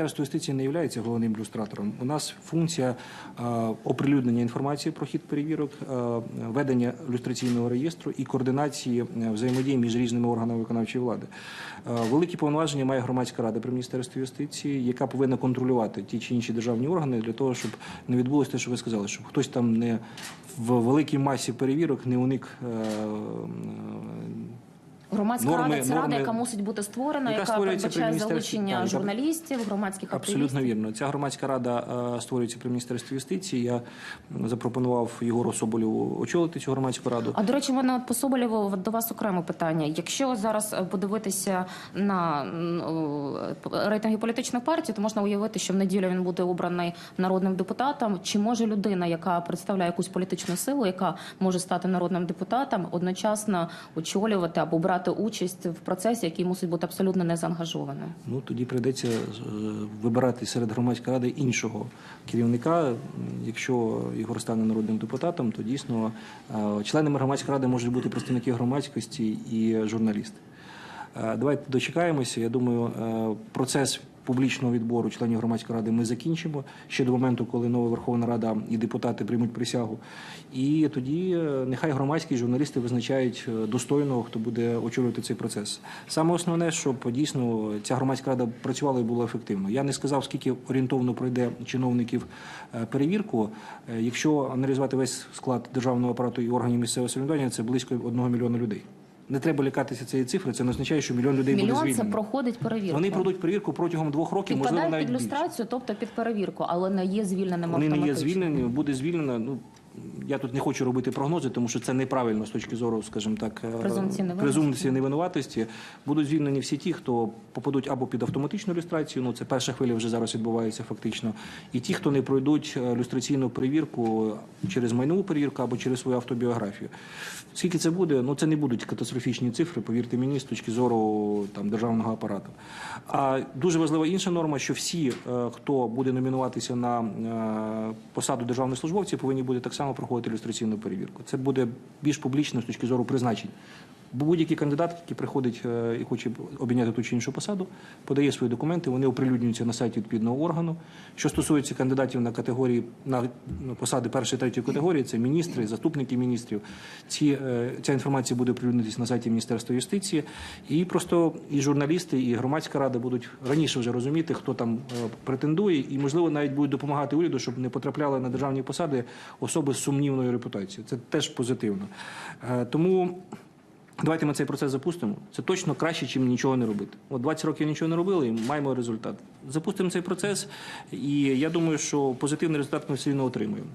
Міністерство юстиції не є головним ілюстратором. У нас функція е, оприлюднення інформації про хід перевірок, е, ведення люстраційного реєстру і координації е, взаємодії між різними органами виконавчої влади. Великі повноваження має громадська рада при міністерстві юстиції, яка повинна контролювати ті чи інші державні органи для того, щоб не відбулося те, що ви сказали, щоб хтось там не в великій масі перевірок не уник. Громадська Норми- рада це рада, яка мусить бути створена, Яка яка, передбачає залучення так, журналістів, громадських Абсолютно вірно. Ця громадська рада е, створюється при міністерстві юстиції. Я запропонував Єгору Соболєву очолити цю громадську раду. А до речі, мене от по Соболєву до вас окреме питання. Якщо зараз е, подивитися на рейтинги політичних партій, то можна уявити, що в неділю він буде обраний народним депутатом. Чи може людина, яка представляє якусь політичну силу, яка може стати народним депутатом, одночасно очолювати або брати участь в процесі, який мусить бути абсолютно не заангажованим? Ну тоді прийдеться е, вибирати серед громадської ради іншого керівника. Якщо Ігор стане народним депутатом, то дійсно е, членами громадської ради можуть бути представники громадськості і журналісти. Е, Давайте дочекаємося. Я думаю, процес публічного відбору членів громадської ради ми закінчимо ще до моменту, коли нова Верховна Рада і депутати приймуть присягу. І тоді е, нехай громадські журналісти визначають е, достойного, хто буде очолювати цей процес. Саме основне, щоб дійсно ця громадська рада працювала і була ефективно. Я не сказав, скільки орієнтовно пройде чиновників е, перевірку. Якщо аналізувати весь склад державного апарату і органів місцевого самоврядування, це близько одного мільйона людей. Не треба лякатися цієї цифри. Це не означає, що мільйон людей буде Мільйон це проходить перевірку. Вони пройдуть перевірку протягом двох років, можливо, навіть під більше. тобто під перевірку, але не є звільненим Вони не є звільнені, буде звільнено. Ну я тут не хочу робити прогнози, тому що це неправильно з точки зору, скажімо так, е, Презумпції невинуватості. Будуть звільнені всі ті, хто попадуть або під автоматичну люстрацію. Ну це перша хвиля вже зараз відбувається фактично. І ті, хто не пройдуть е, люстраційну перевірку через майнову перевірку або через свою автобіографію. Скільки це буде? Ну це не будуть катастрофічні цифри, повірте мені, з точки зору там державного апарату. А дуже важлива інша норма, що всі, е, хто буде номінуватися на посаду державних службовців, повинні бути так само проходити ілюстраційну перевірку. Це буде більш публічно з точки зору призначень. Будь-який кандидат, який приходить е, і хоче обійняти ту чи іншу посаду, подає свої документи, вони оприлюднюються на сайті відповідного органу. Що стосується кандидатів на категорії на ну, посади першої третьої категорії, це міністри, заступники міністрів. Ці е, ця інформація буде оприлюднитися на сайті Міністерства юстиції, і просто і журналісти, і громадська рада будуть раніше вже розуміти, хто там е, претендує, і можливо навіть будуть допомагати уряду, щоб не потрапляли на державні посади особи з сумнівною репутацією. Це теж позитивно. Тому. Давайте ми цей процес запустимо. Це точно краще, ніж нічого не робити. От 20 років нічого не робили, і маємо результат. Запустимо цей процес, і я думаю, що позитивний результат ми все одно отримаємо.